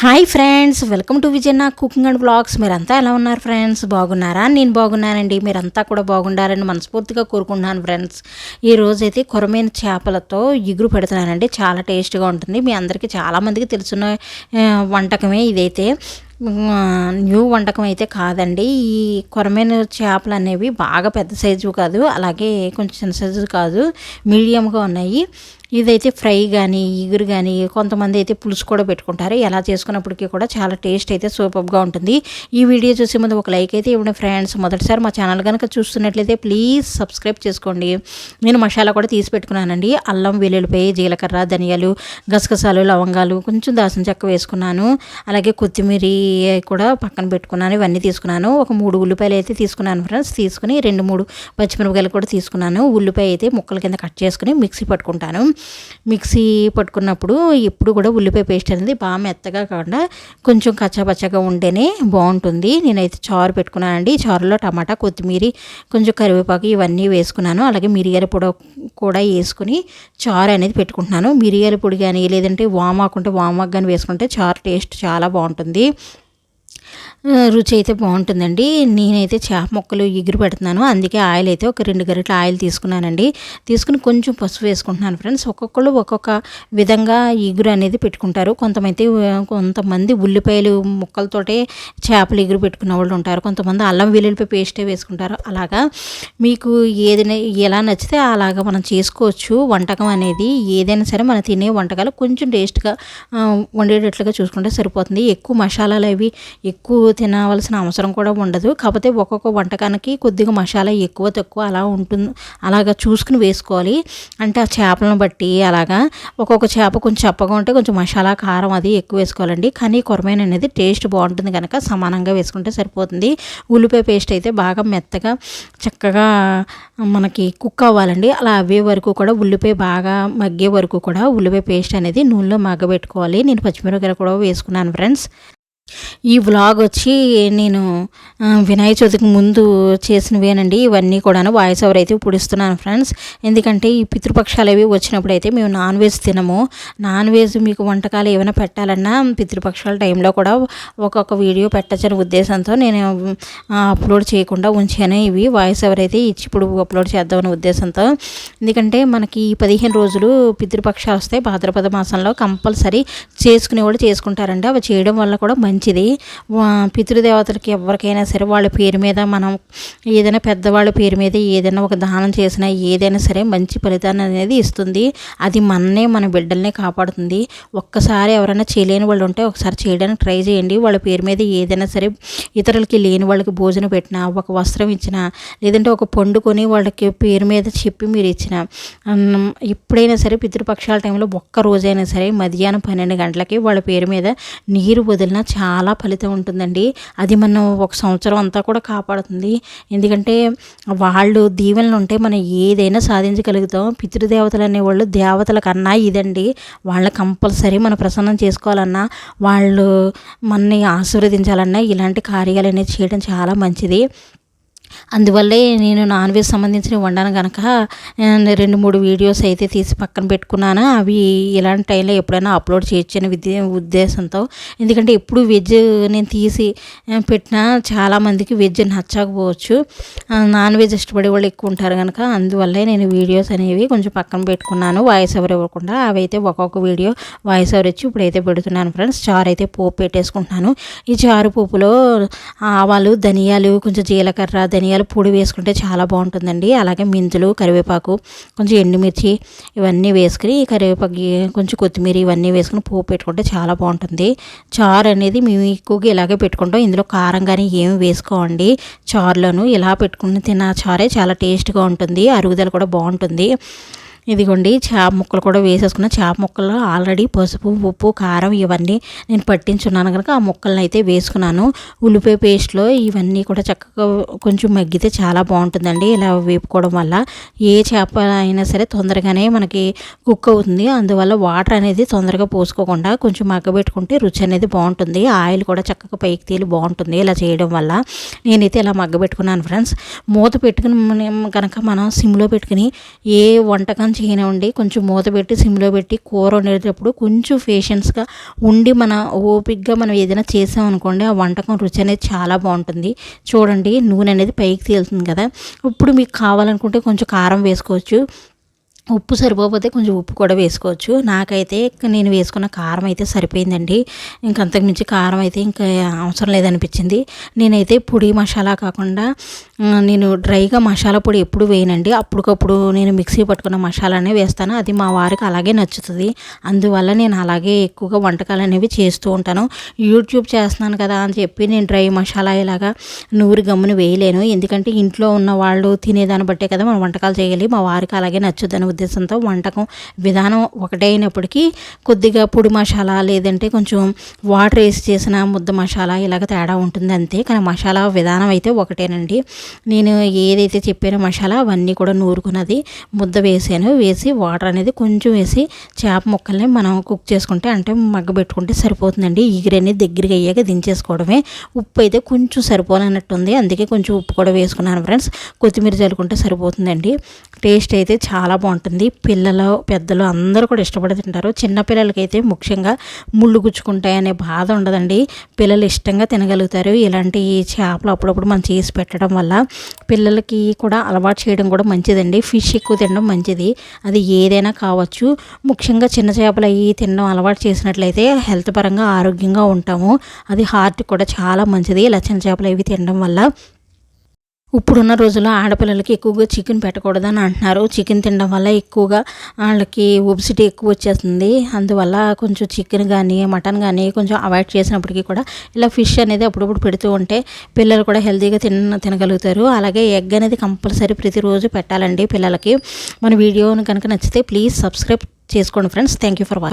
Hi friends welcome to Vijayanna cooking and blogs మీరంతా ఎలా ఉన్నారు ఫ్రెండ్స్? బాగున్నారా? నేను బాగున్నానండి. మీరంతా కూడా బాగుండాలని మనస్ఫూర్తిగా కోరుకుంటున్నాను ఫ్రెండ్స్. ఈ అయితే కొరమైన చేపలతో ఇగురు పెడుతున్నానండి. చాలా టేస్ట్గా ఉంటుంది. మీ అందరికీ చాలామందికి తెలిసిన వంటకమే ఇదైతే. న్యూ వంటకం అయితే కాదండి. ఈ కొరమైన చేపలు అనేవి బాగా పెద్ద సైజు కాదు. అలాగే కొంచెం చిన్న సైజు కాదు. మీడియంగా ఉన్నాయి. ఇదైతే ఫ్రై కానీ ఇగురు కానీ కొంతమంది అయితే పులుసు కూడా పెట్టుకుంటారు. ఎలా చేసుకున్నప్పటికీ కూడా చాలా టేస్ట్ అయితే సూపర్గా ఉంటుంది. ఈ వీడియో చూసే ముందు ఒక లైక్ అయితే ఇవ్వండి ఫ్రెండ్స్. మొదటిసారి మా ఛానల్ కనుక చూస్తున్నట్లయితే ప్లీజ్ సబ్స్క్రైబ్ చేసుకోండి. నేను మసాలా కూడా తీసి పెట్టుకున్నానండి. అల్లం వెల్లుల్లిపాయ జీలకర్ర ధనియాలు గసగసాలు లవంగాలు కొంచెం దాసిన చెక్క వేసుకున్నాను. అలాగే కొత్తిమీర కూడా పక్కన పెట్టుకున్నాను. ఇవన్నీ తీసుకున్నాను. ఒక మూడు ఉల్లిపాయలు అయితే తీసుకున్నాను ఫ్రెండ్స్. తీసుకుని రెండు మూడు పచ్చిమిరపకాయలు కూడా తీసుకున్నాను. ఉల్లిపాయ అయితే ముక్కల కింద కట్ చేసుకుని మిక్సీ పట్టుకుంటాను. మిక్సీ పట్టుకున్నప్పుడు ఎప్పుడు కూడా ఉల్లిపాయ పేస్ట్ అనేది బాగా మెత్తగా కాకుండా కొంచెం కచ్చాపచ్చగా ఉంటేనే బాగుంటుంది. నేనైతే చారు పెట్టుకున్నానండి చారులో టమాటా కొత్తిమీర కొంచెం కరివేపాకు ఇవన్నీ వేసుకున్నాను. అలాగే మిరియాల పొడి కూడా వేసుకుని చారు అనేది పెట్టుకుంటున్నాను. మిరియాల పొడి కానీ లేదంటే వామాకు ఉంటే వామాకు కానీ వేసుకుంటే చారు టేస్ట్ చాలా బాగుంటుంది. రుచి అయితే బాగుంటుందండి. నేనైతే చేప ముక్కలు ఎగురు పెడుతున్నాను. అందుకే ఆయిల్ అయితే ఒక రెండు గరిటెల ఆయిల్ తీసుకున్నానండి. తీసుకుని కొంచెం పసుపు వేసుకుంటున్నాను ఫ్రెండ్స్. ఒక్కొక్కళ్ళు ఒక్కొక్క విధంగా ఎగురు అనేది పెట్టుకుంటారు. కొంతమైతే కొంతమంది ఉల్లిపాయలు ముక్కలతోటే చేపలు ఎగురు పెట్టుకున్న వాళ్ళు ఉంటారు. కొంతమంది అల్లం వెల్లుల్లిపాయ పేస్టే వేసుకుంటారు. అలాగా మీకు ఏదైనా ఎలా నచ్చితే అలాగా మనం చేసుకోవచ్చు. వంటకం అనేది ఏదైనా సరే మనం తినే వంటకాలు కొంచెం టేస్ట్గా వండేటట్లుగా చూసుకుంటే సరిపోతుంది. ఎక్కువ మసాలాలు అవి ఎక్కువ తినవలసిన అవసరం కూడా ఉండదు. కాకపోతే ఒక్కొక్క వంటకానికి కొద్దిగా మసాలా ఎక్కువ తక్కువ అలా ఉంటుంది. అలాగా చూసుకుని వేసుకోవాలి. అంటే ఆ చేపలను బట్టి అలాగా. ఒక్కొక్క చేప కొంచెం చప్పగా ఉంటే కొంచెం మసాలా కారం అది ఎక్కువ వేసుకోవాలండి. కానీ కొరమైన అనేది టేస్ట్ బాగుంటుంది కనుక సమానంగా వేసుకుంటే సరిపోతుంది. ఉల్లిపాయ పేస్ట్ అయితే బాగా మెత్తగా చక్కగా మనకి కుక్ అవ్వాలండి. అలా అవే వరకు కూడా ఉల్లిపాయ బాగా మగ్గే వరకు కూడా ఉల్లిపాయ పేస్ట్ అనేది నూనెలో మగ్గబెట్టుకోవాలి. నేను పచ్చిమిరపకాయలు కూడా వేసుకున్నాను ఫ్రెండ్స్. ఈ వ్లాగ్ వచ్చి నేను వినాయక చవితికి ముందు చేసినవేనండి. ఇవన్నీ కూడాను వాయిస్ ఓవర్ అయితే ఇప్పుడు ఇస్తున్నాను ఫ్రెండ్స్ ఎందుకంటే ఈ పితృపక్షాలు అవి వచ్చినప్పుడు అయితే మేము నాన్ వెజ్ తినము. నాన్ వెజ్ మీకు వంటకాలు ఏమైనా పెట్టాలన్నా పితృపక్షాల టైంలో కూడా ఒక్కొక్క వీడియో పెట్టచ్చని ఉద్దేశంతో నేను అప్లోడ్ చేయకుండా ఉంచాను ఇవి. వాయిస్ ఓవర్ అయితే ఇచ్చి ఇప్పుడు అప్లోడ్ చేద్దామనే ఉద్దేశంతో. ఎందుకంటే మనకి ఈ పదిహేను రోజులు పితృపక్షాలు వస్తాయి. భాద్రపద మాసంలో కంపల్సరీ చేసుకునేవాళ్ళు చేసుకుంటారండి. అవి చేయడం వల్ల కూడా మంచి మంచిది. వా- పితృదేవతలకి ఎవరికైనా సరే వాళ్ళ పేరు మీద మనం ఏదైనా పెద్దవాళ్ళ పేరు మీద ఏదైనా ఒక దానం చేసినా ఏదైనా సరే మంచి ఫలితాన్ని అనేది ఇస్తుంది. అది మననే మన బిడ్డల్ని కాపాడుతుంది. ఒక్కసారి ఎవరైనా చేయలేని వాళ్ళు ఉంటే ఒకసారి చేయడానికి ట్రై చేయండి. వాళ్ళ పేరు మీద ఏదైనా సరే ఇతరులకి లేని వాళ్ళకి భోజనం పెట్టినా ఒక వస్త్రం ఇచ్చినా లేదంటే ఒక పండు కొని వాళ్ళకి పేరు మీద చెప్పి మీరు ఇచ్చిన ఎప్పుడైనా సరే పితృపక్షాల టైంలో ఒక్క రోజైనా సరే మధ్యాహ్నం పన్నెండు గంటలకి వాళ్ళ పేరు మీద నీరు వదిలిన చాలా. ఫలితం ఉంటుందండి. అది మనం ఒక సంవత్సరం అంతా కూడా కాపాడుతుంది. ఎందుకంటే వాళ్ళు దీవెనలు ఉంటే మనం ఏదైనా సాధించగలుగుతాం. పితృదేవతలు అనేవాళ్ళు దేవతల కన్నా ఇదండి. వాళ్ళ కంపల్సరీ మనం ప్రసన్నం చేసుకోవాలన్నా వాళ్ళు మనని ఆశీర్వదించాలన్నా ఇలాంటి కార్యాలు అనేది చేయడం చాలా మంచిది. అందువల్లే నేను నాన్ వెజ్ సంబంధించిన వండాను కనుక రెండు మూడు వీడియోస్ అయితే తీసి పక్కన పెట్టుకున్నాను. అవి ఇలాంటి టైంలో ఎప్పుడైనా అప్లోడ్ చేయొచ్చని విద్య ఉద్దేశంతో. ఎందుకంటే ఎప్పుడు వెజ్ నేను తీసి పెట్టినా చాలామందికి వెజ్ నచ్చకపోవచ్చు. నాన్ వెజ్ ఇష్టపడే వాళ్ళు ఎక్కువ ఉంటారు కనుక అందువల్లే నేను వీడియోస్ అనేవి కొంచెం పక్కన పెట్టుకున్నాను. వాయిస్ ఎవరు ఇవ్వకుండా అవి అయితే ఒక్కొక్క వీడియో వాయిస్ ఎవరు ఇచ్చి ఇప్పుడైతే పెడుతున్నాను ఫ్రెండ్స్. చారు అయితే పోపు పెట్టేసుకుంటున్నాను. ఈ చారు పోపులో ఆవాలు ధనియాలు కొంచెం జీలకర్ర ధనియాలు పొడి వేసుకుంటే చాలా బాగుంటుందండి. అలాగే మెంతులు కరివేపాకు కొంచెం ఎండుమిర్చి ఇవన్నీ వేసుకుని కరివేపాకు కొంచెం కొత్తిమీర ఇవన్నీ వేసుకుని పోపు పెట్టుకుంటే చాలా బాగుంటుంది. చారు అనేది మేము ఎక్కువగా ఇలాగే పెట్టుకుంటాం. ఇందులో కారం కానీ ఏమి వేసుకోండి. చారులోను ఇలా పెట్టుకుని తిన్న చారే చాలా టేస్ట్గా ఉంటుంది. అరుగుదల కూడా బాగుంటుంది. ఇదిగోండి చేప ముక్కలు కూడా వేసేసుకున్న. చేప ముక్కలు ఆల్రెడీ పసుపు ఉప్పు కారం ఇవన్నీ నేను పట్టించున్నాను కనుక ఆ ముక్కలను అయితే వేసుకున్నాను. ఉల్లిపాయ పేస్ట్లో ఇవన్నీ కూడా చక్కగా కొంచెం మగ్గితే చాలా బాగుంటుందండి. ఇలా వేపుకోవడం వల్ల ఏ చేప అయినా సరే తొందరగానే మనకి కుక్ అవుతుంది. అందువల్ల వాటర్ అనేది తొందరగా పోసుకోకుండా కొంచెం మగ్గబెట్టుకుంటే రుచి అనేది బాగుంటుంది. ఆయిల్ కూడా చక్కగా పైకి తేలి బాగుంటుంది ఇలా చేయడం వల్ల. నేనైతే ఇలా మగ్గబెట్టుకున్నాను ఫ్రెండ్స్. మూత పెట్టుకుని మనం కనుక మనం సిమ్లో పెట్టుకుని ఏ వంటకం చేయనివ్వండి కొంచెం మూత పెట్టి సిమ్లో పెట్టి కూర వండేటప్పుడు కొంచెం పేషెన్స్గా ఉండి మన ఓపిక్గా మనం ఏదైనా చేసామనుకోండి ఆ వంటకం రుచి అనేది చాలా బాగుంటుంది. చూడండి నూనె అనేది పైకి తేలుతుంది కదా. ఇప్పుడు మీకు కావాలనుకుంటే కొంచెం కారం వేసుకోవచ్చు. ఉప్పు సరిపోతే కొంచెం ఉప్పు కూడా వేసుకోవచ్చు. నాకైతే నేను వేసుకున్న కారం అయితే సరిపోయిందండి. ఇంక అంతకుమించి కారం అయితే ఇంకా అవసరం లేదనిపించింది. నేనైతే పొడి మసాలా కాకుండా నేను డ్రైగా మసాలా పొడి ఎప్పుడు వేయనండి. అప్పటికప్పుడు నేను మిక్సీ పట్టుకున్న మసాలానే వేస్తాను. అది మా వారికి అలాగే నచ్చుతుంది. అందువల్ల నేను అలాగే ఎక్కువగా వంటకాలు అనేవి చేస్తూ ఉంటాను. యూట్యూబ్ చేస్తున్నాను కదా అని చెప్పి నేను డ్రై మసాలా ఇలాగా నూరి గమ్మును వేయలేను. ఎందుకంటే ఇంట్లో ఉన్న వాళ్ళు తినేదాన్ని బట్టే కదా మనం వంటకాలు చేయాలి. మా వారికి అలాగే నచ్చుద్దని ఉద్దేశంతో వంటకం విధానం ఒకటే అయినప్పటికీ కొద్దిగా పొడి మసాలా లేదంటే కొంచెం వాటర్ వేసి చేసిన ముద్ద మసాలా ఇలాగ తేడా ఉంటుంది అంతే. కానీ మసాలా విధానం అయితే ఒకటేనండి. నేను ఏదైతే చెప్పానో మసాలా అవన్నీ కూడా నూరుకున్నది ముద్ద వేసాను. వేసి వాటర్ అనేది కొంచెం వేసి చేప ముక్కల్ని మనం కుక్ చేసుకుంటే అంటే మగ్గ పెట్టుకుంటే సరిపోతుందండి. ఈగిరి అనేది దగ్గరికి అయ్యాక దించేసుకోవడమే. ఉప్పు అయితే కొంచెం సరిపోలేనట్టుంది అందుకే కొంచెం ఉప్పు కూడా వేసుకున్నాను ఫ్రెండ్స్. కొత్తిమీర చల్లుకుంటే సరిపోతుందండి. టేస్ట్ అయితే చాలా బాగుంటుంది. పిల్లలు పెద్దలు అందరూ కూడా ఇష్టపడి తింటారు. చిన్నపిల్లలకైతే ముఖ్యంగా ముళ్ళు గుచ్చుకుంటాయి అనే బాధ ఉండదండి. పిల్లలు ఇష్టంగా తినగలుగుతారు. ఇలాంటి చేపలు అప్పుడప్పుడు మనం చేసి పెట్టడం వల్ల పిల్లలకి కూడా అలవాటు చేయడం కూడా మంచిదండి. ఫిష్ ఎక్కువ తినడం మంచిది. అది ఏదైనా కావచ్చు. ముఖ్యంగా చిన్న చేపలు అవి తినడం అలవాటు చేసినట్లయితే హెల్త్ పరంగా ఆరోగ్యంగా ఉంటాము. అది హార్ట్ కూడా చాలా మంచిది. ఇలా చిన్న చేపలు అవి తినడం వల్ల ఇప్పుడున్న రోజుల్లో ఆడపిల్లలకి ఎక్కువగా చికెన్ పెట్టకూడదని అంటున్నారు. చికెన్ తినడం వల్ల ఎక్కువగా వాళ్ళకి ఒబిసిటీ ఎక్కువ వచ్చేస్తుంది. అందువల్ల కొంచెం చికెన్ కానీ మటన్ కానీ కొంచెం అవాయిడ్ చేసినప్పటికీ కూడా ఇలా ఫిష్ అనేది అప్పుడప్పుడు పెడుతూ ఉంటే పిల్లలు కూడా హెల్తీగా తిన తినగలుగుతారు. అలాగే ఎగ్ అనేది కంపల్సరీ ప్రతిరోజు పెట్టాలండి పిల్లలకి. మన వీడియోని కనుక నచ్చితే ప్లీజ్ సబ్స్క్రైబ్ చేసుకోండి friends. Thank you for watching